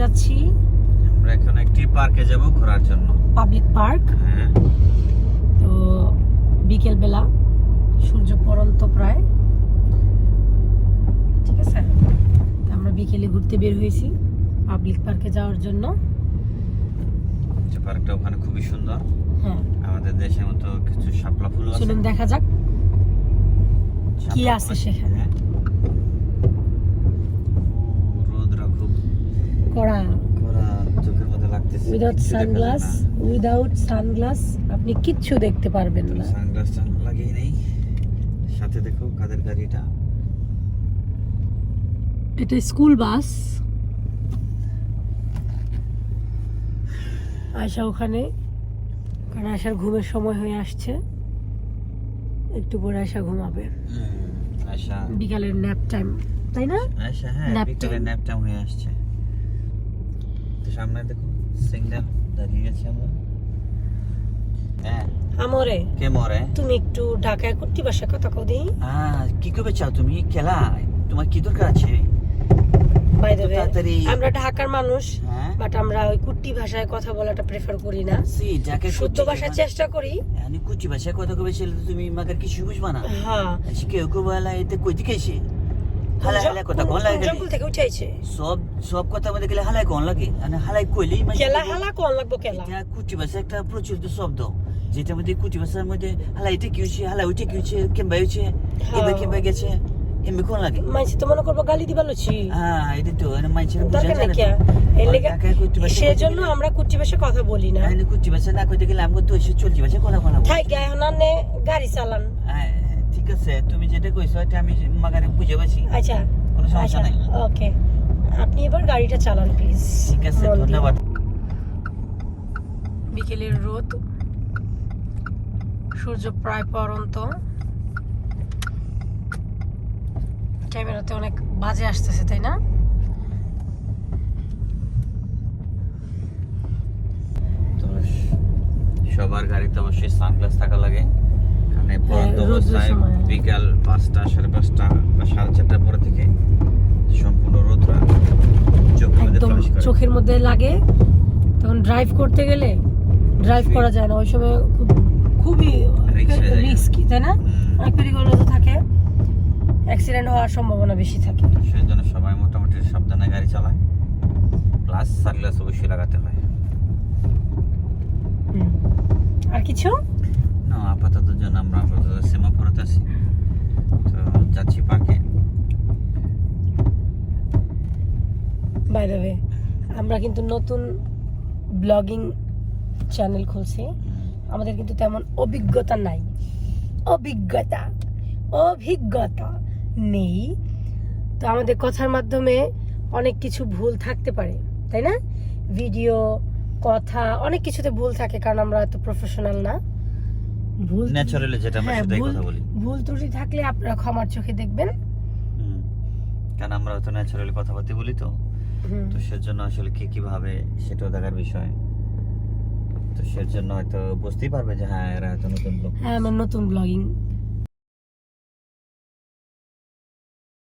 যাচ্ছি। আমরা এখন একটি পার্কে যাব ঘোরার জন্য। Public park. হ্যাঁ। তো বিকেল বেলা সূর্য পরন্ত প্রায়। ঠিক আছে? তো আমরা বিকেলে ঘুরতে বের হয়েছি পাবলিক পার্কে যাওয়ার জন্য। পার্কটা ওখানে খুবই সুন্দর। হ্যাঁ। আমাদের দেশের মতো কিছু শাপলা ফুল আছে। চলুন দেখা যাক। কি আছে সেখানে? হ্যাঁ। ও, রোদরা খুব চোখের মধ্যে লাগতেছে উইদাউট সানগ্লাস উইদাউট সানগ্লাস আপনি কিচ্ছু দেখতে পারবেন না। সানগ্লাসটা লাগিয়ে নেই। সাথে দেখো কাদের গাড়িটা। এটা স্কুল বাস আয়সা ওখানে। কারণ আয়সার ঘুমের সময় হয়ে আসছে। একটু পরে আয়সা ঘুমাবে। বিকালের ন্যাপ টাইম তাই না? হ্যাঁ Nap বিকালে time. ন্যাপ টাইম হয়ে আসছে। সামনে দেখো সিগন্যাল দাঁড়িয়ে গেছি আমরা। হ্যাঁ। আমরে কে মরে? তুমি একটু ঢাকায় কুর্তি বাসায় কথা কও দিই। আহ কি করবে চাও তুমি? খেলা? তোমার কি দরকার আছে? আমরা ঢাকার মানুষ হ্যাঁ। বাট আমরা ওই কুর্তি ভাষায় কথা বলাটা প্রেফার করি না। শুদ্ধ ভাষায় চেষ্টা করি। কুচি ভাষায় কথা কবে ছিল তুমি মাগার কিছু বুঝবা না। হ্যাঁ। আচ্ছা কেউ কেউ বলা এতে কই দিকে হালাই হালাই কথা কোন লাগে? জঙ্গল থেকে উঠাইছে। সব সব কথা মধ্যে গেলে হালাই কোন লাগে? মানে হালাই কইলেই মানে কেলা হালা কোন লাগবো কেলা? এটা কুচি ভাষা একটা প্রচলিত শব্দ। যেটার মধ্যে কুচি ভাষার মধ্যে হালাই এটা কি হচ্ছে হালাই ওইটা কি হচ্ছে কেমবা হচ্ছে এবার কেমবা গেছে এমনি কোন লাগে? মাইছি তো মনে করব গালি দিবা হ্যাঁ এটা তো মানে বুঝা যায় না সেজন্য আমরা কুচি কথা বলি না। কুচি ভাষা না কইতে গেলে আমাকে তো এসে চলতি ভাষা কথা বলা থাই গায়ে গাড়ি চালান। হ্যাঁ, ঠিক আছে তুমি যেটা কইছো এটা আমি মাগারে বুঝে পাচ্ছি আচ্ছা কোনো সমস্যা আচ্ছা নাই। ওকে। আপনি এবার গাড়িটা চালান প্লিজ। ঠিক আছে ধন্যবাদ। বিকেলের রোদ। সূর্য প্রায় পরন্ত ক্যামেরাতে অনেক বাজে আসতেছে তাই না? তো সবার গাড়িতে অবশ্যই সানগ্লাস থাকা লাগে। এই পরন্ত হ্যাঁ, অবস্থায় বিকাল পাঁচটা সাড়ে পাঁচটা বা সাড়ে চারটার পরে থেকে সম্পূর্ণ রোদরা চোখের মধ্যে একদম চোখের মধ্যে লাগে। তখন ড্রাইভ করতে গেলে ড্রাইভ করা যায় না। ওই সময় খুব খুবই রিস্কি তাই না? অনেক থাকে। অ্যাক্সিডেন্ট হওয়ার সম্ভাবনা বেশি থাকে। সেই জন্য সবাই মোটামুটি সাবধানে গাড়ি চালায়। প্লাস সানগ্লাস অবশ্যই লাগাতে হয়। আর কিছু? না আপাতত জন্য আমরা আপাতত সেমাফোরতে আছি। তো যাচ্ছি পার্কে বাই দ্য ওয়ে আমরা কিন্তু নতুন ব্লগিং চ্যানেল খুলছি। আমাদের কিন্তু তেমন অভিজ্ঞতা নাই। অভিজ্ঞতা অভিজ্ঞতা নেই। তো আমাদের কথার মাধ্যমে অনেক কিছু ভুল থাকতে পারে তাই না? ভিডিও কথা অনেক কিছুতে ভুল থাকে কারণ আমরা এত প্রফেশনাল না। ভুল ন্যাচারালি যেটা আমরা হ্যাঁ, সেটাই কথা বলি। ভুল ত্রুটি থাকলে আপনারা ক্ষমার চোখে দেখবেন। কারণ আমরা তো ন্যাচারালি কথাবার্তা বলি তো। তো সেজন্য আসলে কে কীভাবে সেটাও দেখার বিষয়। তো সেজন্য হয়তো বুঝতেই পারবে যে হ্যাঁ এরা হয়তো নতুন ব্লগ হ্যাঁ আমার নতুন ব্লগিং